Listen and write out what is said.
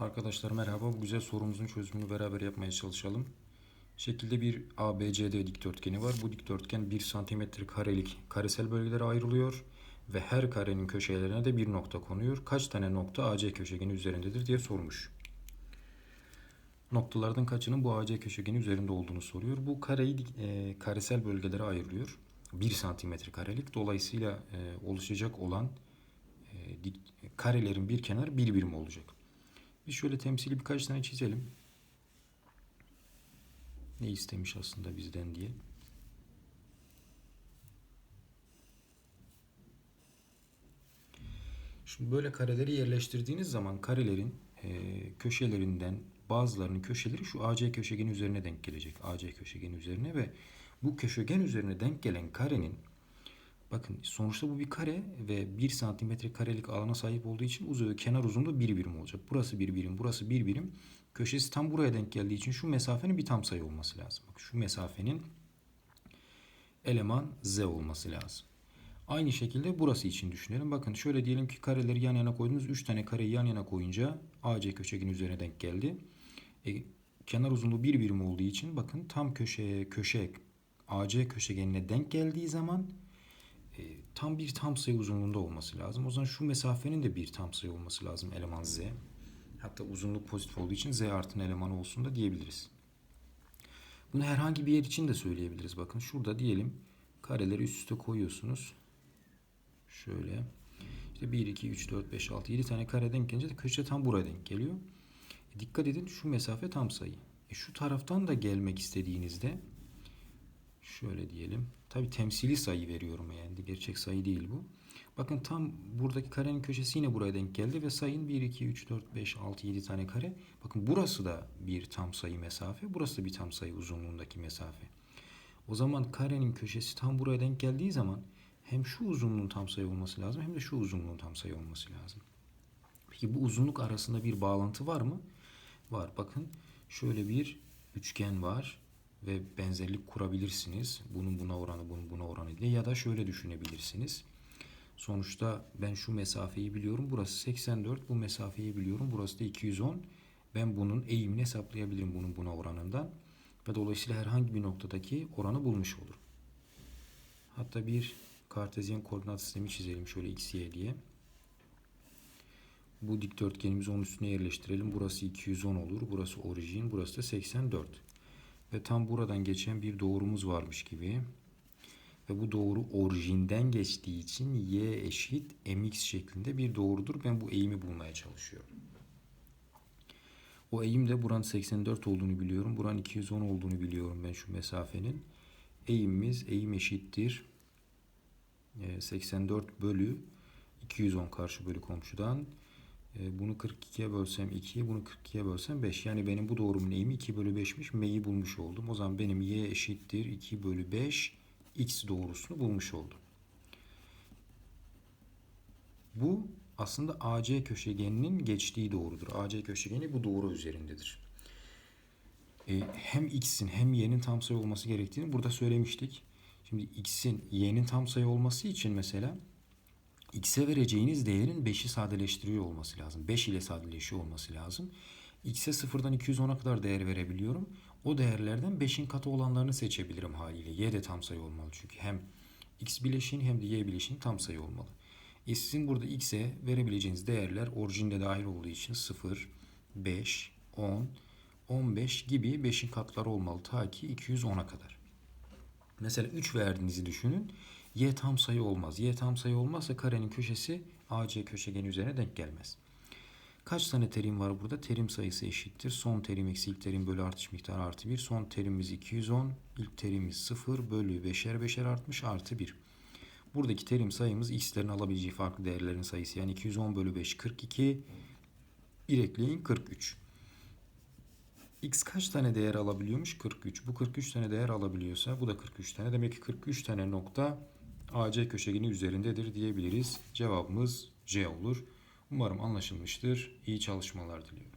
Arkadaşlar merhaba. Bu güzel sorumuzun çözümünü beraber yapmaya çalışalım. Şekilde bir ABCD dikdörtgeni var. Bu dikdörtgen 1 santimetre karelik karesel bölgelere ayrılıyor ve her karenin köşelerine de bir nokta konuyor. Kaç tane nokta AC köşegeni üzerindedir diye sormuş. Noktalardan kaçının bu AC köşegeni üzerinde olduğunu soruyor. Bu kareyi e, karesel bölgelere ayırıyor. 1 santimetre karelik. Dolayısıyla e, oluşacak olan e, dik, karelerin bir kenarı bir birim olacak. Biz şöyle temsili birkaç tane çizelim. Ne istemiş aslında bizden diye. Şimdi böyle kareleri yerleştirdiğiniz zaman karelerin e, köşelerinden bazılarının köşeleri şu AC köşegeni üzerine denk gelecek. AC köşegeni üzerine ve bu köşegen üzerine denk gelen karenin Bakın sonuçta bu bir kare ve 1 santimetre karelik alana sahip olduğu için uzağı kenar uzunluğu bir birim olacak. Burası bir birim, burası bir birim. Köşesi tam buraya denk geldiği için şu mesafenin bir tam sayı olması lazım. Bak şu mesafenin eleman z olması lazım. Aynı şekilde burası için düşünelim. Bakın şöyle diyelim ki kareleri yan yana koydunuz. 3 tane kareyi yan yana koyunca AC köşegenin üzerine denk geldi. E, kenar uzunluğu bir birim olduğu için bakın tam köşeye köşe AC köşegenine denk geldiği zaman e, tam bir tam sayı uzunluğunda olması lazım. O zaman şu mesafenin de bir tam sayı olması lazım eleman z. Hatta uzunluk pozitif olduğu için z artın elemanı olsun da diyebiliriz. Bunu herhangi bir yer için de söyleyebiliriz. Bakın şurada diyelim kareleri üst üste koyuyorsunuz. Şöyle. İşte 1, 2, 3, 4, 5, 6, 7 tane kare denk gelince de köşe tam buraya denk geliyor. E dikkat edin şu mesafe tam sayı. E şu taraftan da gelmek istediğinizde Şöyle diyelim. Tabi temsili sayı veriyorum yani. Gerçek sayı değil bu. Bakın tam buradaki karenin köşesi yine buraya denk geldi ve sayın 1, 2, 3, 4, 5, 6, 7 tane kare. Bakın burası da bir tam sayı mesafe. Burası da bir tam sayı uzunluğundaki mesafe. O zaman karenin köşesi tam buraya denk geldiği zaman hem şu uzunluğun tam sayı olması lazım hem de şu uzunluğun tam sayı olması lazım. Peki bu uzunluk arasında bir bağlantı var mı? Var. Bakın şöyle bir üçgen var ve benzerlik kurabilirsiniz. Bunun buna oranı, bunun buna oranı diye ya da şöyle düşünebilirsiniz. Sonuçta ben şu mesafeyi biliyorum. Burası 84. Bu mesafeyi biliyorum. Burası da 210. Ben bunun eğimini hesaplayabilirim bunun buna oranından. Ve dolayısıyla herhangi bir noktadaki oranı bulmuş olurum. Hatta bir kartezyen koordinat sistemi çizelim şöyle x, y diye. Bu dikdörtgenimizi onun üstüne yerleştirelim. Burası 210 olur. Burası orijin. Burası da 84 ve tam buradan geçen bir doğrumuz varmış gibi. Ve bu doğru orijinden geçtiği için y eşit mx şeklinde bir doğrudur. Ben bu eğimi bulmaya çalışıyorum. O eğim de buranın 84 olduğunu biliyorum. Buranın 210 olduğunu biliyorum ben şu mesafenin. Eğimimiz eğim eşittir. 84 bölü 210 karşı bölü komşudan. E, bunu 42'ye bölsem 2, bunu 42'ye bölsem 5. Yani benim bu doğrumun eğimi 2 bölü 5'miş. M'yi bulmuş oldum. O zaman benim y eşittir 2 bölü 5 x doğrusunu bulmuş oldum. Bu aslında AC köşegeninin geçtiği doğrudur. AC köşegeni bu doğru üzerindedir. E, hem x'in hem y'nin tam sayı olması gerektiğini burada söylemiştik. Şimdi x'in y'nin tam sayı olması için mesela x'e vereceğiniz değerin 5'i sadeleştiriyor olması lazım. 5 ile sadeleşiyor olması lazım. x'e 0'dan 210'a kadar değer verebiliyorum. O değerlerden 5'in katı olanlarını seçebilirim haliyle. y de tam sayı olmalı çünkü hem x bileşiğin hem de y bileşiğin tam sayı olmalı. E sizin burada x'e verebileceğiniz değerler orijinde dahil olduğu için 0, 5, 10, 15 gibi 5'in katları olmalı ta ki 210'a kadar. Mesela 3 verdiğinizi düşünün. Y tam sayı olmaz. Y tam sayı olmazsa karenin köşesi AC köşegeni üzerine denk gelmez. Kaç tane terim var burada? Terim sayısı eşittir. Son terim eksi ilk terim bölü artış miktarı artı 1. Son terimimiz 210. İlk terimimiz 0 bölü 5'er 5'er artmış artı 1. Buradaki terim sayımız x'lerin alabileceği farklı değerlerin sayısı. Yani 210 bölü 5 42. Bir ekleyin 43. X kaç tane değer alabiliyormuş? 43. Bu 43 tane değer alabiliyorsa bu da 43 tane. Demek ki 43 tane nokta AC köşegeni üzerindedir diyebiliriz. Cevabımız C olur. Umarım anlaşılmıştır. İyi çalışmalar diliyorum.